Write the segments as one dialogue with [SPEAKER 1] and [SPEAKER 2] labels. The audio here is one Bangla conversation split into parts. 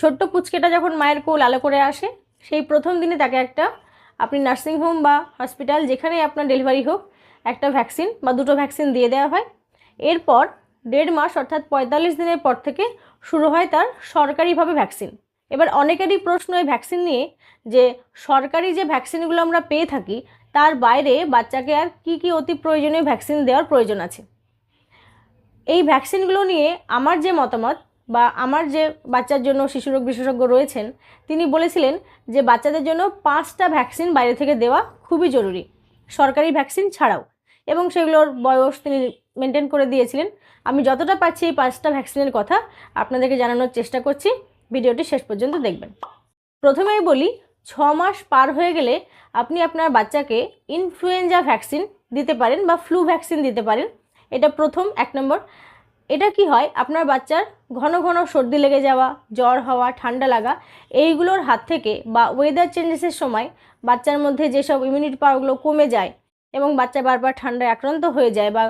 [SPEAKER 1] ছোট্ট পুচকেটা যখন মায়ের কোল আলো করে আসে, সেই প্রথম দিনে তাকে একটা, আপনি নার্সিংহোম বা হসপিটাল যেখানেই আপনার ডেলিভারি হোক, একটা ভ্যাকসিন বা দুটো ভ্যাকসিন দিয়ে দেওয়া হয়। এরপর দেড় মাস অর্থাৎ পঁয়তাল্লিশ দিনের পর থেকে শুরু হয় তার সরকারিভাবে ভ্যাকসিন এবার অনেকেরই প্রশ্ন এই ভ্যাকসিন নিয়ে যে, সরকারি যে ভ্যাকসিনগুলো আমরা পেয়ে থাকি, তার বাইরে বাচ্চাকে আর কি কি অতি প্রয়োজনীয় ভ্যাকসিন দেওয়ার প্রয়োজন আছে? এই ভ্যাকসিনগুলো নিয়ে আমার যে মতামত বা আমার যে বাচ্চার জন্য শিশুরোগ বিশেষজ্ঞ রয়েছেন, তিনি বলেছিলেন যে বাচ্চাদের জন্য পাঁচটা ভ্যাকসিন বাইরে থেকে দেওয়া খুবই জরুরি, সরকারি ভ্যাকসিন ছাড়াও। এবং সেগুলোর বয়স তিনি মেনটেন করে দিয়েছিলেন। আমি যতটা পারছি এই পাঁচটা ভ্যাকসিনের কথা আপনাদেরকে জানানোর চেষ্টা করছি। ভিডিওটি শেষ পর্যন্ত দেখবেন। প্রথমেই বলি, ছ মাস পার হয়ে গেলে আপনি আপনার বাচ্চাকে ইনফ্লুয়েঞ্জা ভ্যাকসিন দিতে পারেন বা ফ্লু ভ্যাকসিন দিতে পারেন। এটা প্রথম, এক নম্বর। এটা কি হয়? আপনার বাচ্চার ঘন ঘন সর্দি লেগে যাওয়া, জ্বর হওয়া, ঠান্ডা লাগা, এইগুলোর হাত থেকে বা ওয়েদার চেঞ্জেসের সময় বাচ্চার মধ্যে যেসব ইমিউনিটি পাওয়ারগুলো কমে যায় এবং বাচ্চা বারবার ঠান্ডায় আক্রান্ত হয়ে যায় বা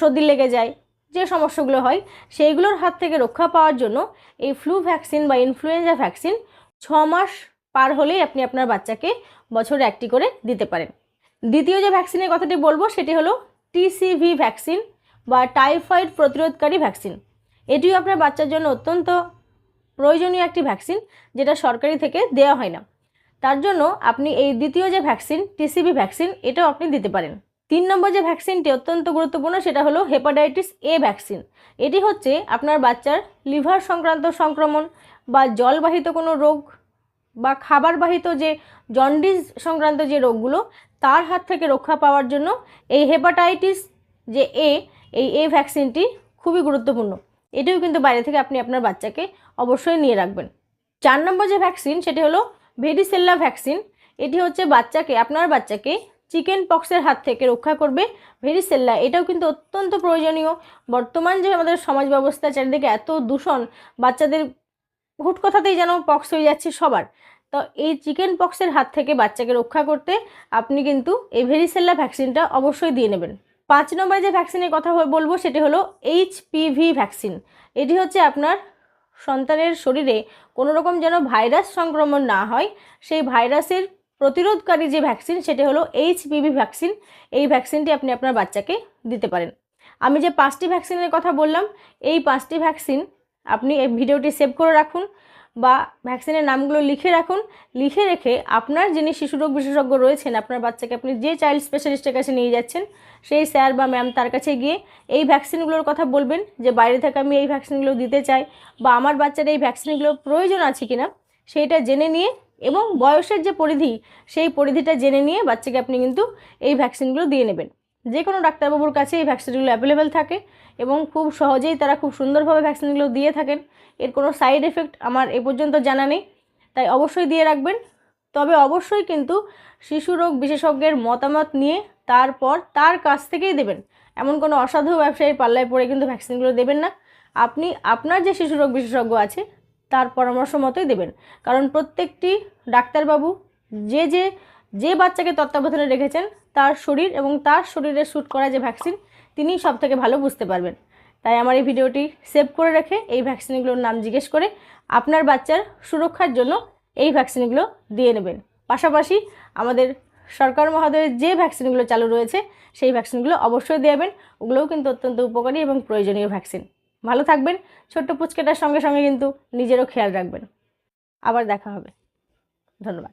[SPEAKER 1] সর্দি লেগে যায়, যে সমস্যাগুলো হয়, সেইগুলোর হাত থেকে রক্ষা পাওয়ার জন্য এই ফ্লু ভ্যাকসিন বা ইনফ্লুয়েঞ্জা ভ্যাকসিন ছ মাস পার হলেই আপনি আপনার বাচ্চাকে বছরে একটি করে দিতে পারেন। দ্বিতীয় যে ভ্যাকসিনের কথাটি বলব, সেটি হলো টিসিভি ভ্যাকসিন বা টাইফয়েড প্রতিরোধকারী ভ্যাকসিন। এটিও আপনার বাচ্চার জন্য অত্যন্ত প্রয়োজনীয় একটি ভ্যাকসিন, যেটা সরকারি থেকে দেওয়া হয় না। তার জন্য আপনি এই দ্বিতীয় যে ভ্যাকসিন, টিসিবি ভ্যাকসিন, এটাও আপনি দিতে পারেন। তিন নম্বর যে ভ্যাকসিনটি অত্যন্ত গুরুত্বপূর্ণ, সেটা হলো হেপাটাইটিস এ ভ্যাকসিন। এটি হচ্ছে আপনার বাচ্চার লিভার সংক্রান্ত সংক্রমণ বা জলবাহিত কোনো রোগ বা খাবারবাহিত যে জন্ডিস সংক্রান্ত যে রোগগুলো, তার হাত থেকে রক্ষা পাওয়ার জন্য এই হেপাটাইটিস যে এ এই এ ভ্যাকসিনটি খুবই গুরুত্বপূর্ণ। এটিও কিন্তু বাইরে থেকে আপনি আপনার বাচ্চাকে অবশ্যই নিয়ে রাখবেন। চার নম্বর যে ভ্যাকসিন সেটি হলো ভেডিসেল্লা ভ্যাকসিন এটি হচ্ছে বাচ্চাকে, আপনার বাচ্চাকে চিকেন পক্সের হাত থেকে রক্ষা করবে ভেরিসেল্লা এটাও কিন্তু অত্যন্ত প্রয়োজনীয়। বর্তমান যে আমাদের সমাজ ব্যবস্থা, চারিদিকে এত দূষণ, বাচ্চাদের হুট কথাতেই যেন পক্স হয়ে যাচ্ছে সবার। তো এই চিকেন পক্সের হাত থেকে বাচ্চাকে রক্ষা করতে আপনি কিন্তু এই ভেরিসেল্লা ভ্যাকসিনটা অবশ্যই দিয়ে নেবেন। পাঁচ নম্বরে যে ভ্যাকসিনের কথা বলব সেটি হলো এইচপিভি ভ্যাকসিন এটি হচ্ছে আপনার সন্তানের শরীরে কোনো রকম যেন ভাইরাস সংক্রমণ না হয়, সেই ভাইরাসের প্রতিরোধকারী যে ভ্যাকসিন সেটি হলো এইচপিভি ভ্যাকসিন এই ভ্যাকসিনটি আপনি আপনার বাচ্চাকে দিতে পারেন। আমি যে পাঁচটি ভ্যাকসিনের কথা বললাম, এই পাঁচটি ভ্যাকসিন আপনি এই ভিডিওটি সেভ করে রাখুন। বা ভ্যাকসিনের নামগুলো লিখে রাখুন। লিখে রেখে আপনার যিনি শিশুরোগ বিশেষজ্ঞ রয়েছেন, আপনার বাচ্চাকে আপনি যে চাইল্ড স্পেশালিস্টের কাছে নিয়ে যাচ্ছেন, সেই স্যার বা ম্যাম তার কাছে গিয়ে এই ভ্যাকসিনগুলোর কথা বলবেন যে, বাইরে থেকে আমি এই ভ্যাকসিনগুলো দিতে চাই বা আমার বাচ্চার এই ভ্যাকসিনগুলোর প্রয়োজন আছে কিনা? সেইটা জেনে নিয়ে এবং বয়সের যে পরিধি, সেই পরিধিটা জেনে নিয়ে বাচ্চাকে আপনি কিন্তু এই ভ্যাকসিনগুলো দিয়ে নেবেন। যে কোনো ডাক্তারবাবুর কাছে এই ভ্যাকসিনগুলো অ্যাভেলেবেল থাকে এবং খুব সহজেই তারা খুব সুন্দরভাবে ভ্যাকসিনগুলো দিয়ে থাকেন। এর কোনো সাইড এফেক্ট আমার এ পর্যন্ত জানা নেই, তাই অবশ্যই দিয়ে রাখবেন। তবে অবশ্যই কিন্তু শিশু রোগ বিশেষজ্ঞের মতামত নিয়ে তারপর তার কাছ থেকেই দেবেন। এমন কোনো অসাধু ব্যবসায়ীর পাল্লায় পড়ে কিন্তু ভ্যাকসিনগুলো দেবেন না। আপনি আপনার যে শিশু রোগ বিশেষজ্ঞ আছে, তার পরামর্শ মতোই দেবেন। কারণ প্রত্যেকটি ডাক্তারবাবু যে যে যে বাচ্চাকে তত্ত্বাবধানে রেখেছেন তার শরীর এবং তার শরীরে শ্যুট করা যে ভ্যাকসিন তিনি সব থেকে ভালো বুঝতে পারবেন। তাই আমার এই ভিডিওটি সেভ করে রেখে এই ভ্যাকসিনগুলোর নাম জিজ্ঞেস করে আপনার বাচ্চার সুরক্ষার জন্য এই ভ্যাকসিনগুলো দিয়ে নেবেন। পাশাপাশি আমাদের সরকার মহোদয়ের যে ভ্যাকসিনগুলো চালু রয়েছে, সেই ভ্যাকসিনগুলো অবশ্যই দেবেন ওগুলোও কিন্তু অত্যন্ত উপকারী এবং প্রয়োজনীয় ভ্যাকসিন ভালো থাকবেন, ছোট্ট পুচকেটার সঙ্গে সঙ্গে কিন্তু নিজেরও খেয়াল রাখবেন। আবার দেখা হবে। ধন্যবাদ।